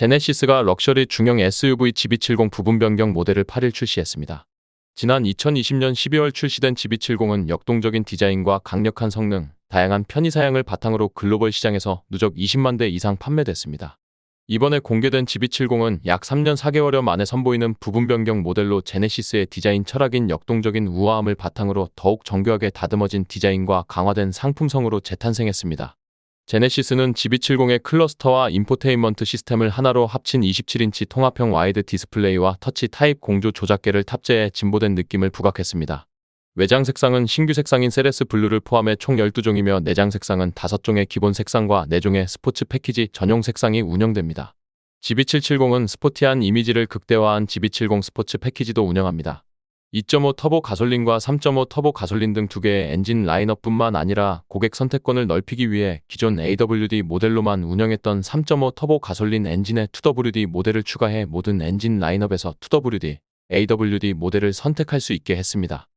제네시스가 럭셔리 중형 SUV GB70 부분 변경 모델을 8일 출시했습니다. 지난 2020년 12월 출시된 GB70은 역동적인 디자인과 강력한 성능, 다양한 편의 사양을 바탕으로 글로벌 시장에서 누적 20만 대 이상 판매됐습니다. 이번에 공개된 GB70은 약 3년 4개월여 만에 선보이는 부분 변경 모델로 제네시스의 디자인 철학인 역동적인 우아함을 바탕으로 더욱 정교하게 다듬어진 디자인과 강화된 상품성으로 재탄생했습니다. 제네시스는 GB70의 클러스터와 인포테인먼트 시스템을 하나로 합친 27인치 통합형 와이드 디스플레이와 터치 타입 공조 조작계를 탑재해 진보된 느낌을 부각했습니다. 외장 색상은 신규 색상인 세레스 블루를 포함해 총 12종이며 내장 색상은 5종의 기본 색상과 4종의 스포츠 패키지 전용 색상이 운영됩니다. GB770은 스포티한 이미지를 극대화한 GB70 스포츠 패키지도 운영합니다. 2.5 터보 가솔린과 3.5 터보 가솔린 등 두 개의 엔진 라인업뿐만 아니라 고객 선택권을 넓히기 위해 기존 AWD 모델로만 운영했던 3.5 터보 가솔린 엔진의 2WD 모델을 추가해 모든 엔진 라인업에서 2WD, AWD 모델을 선택할 수 있게 했습니다.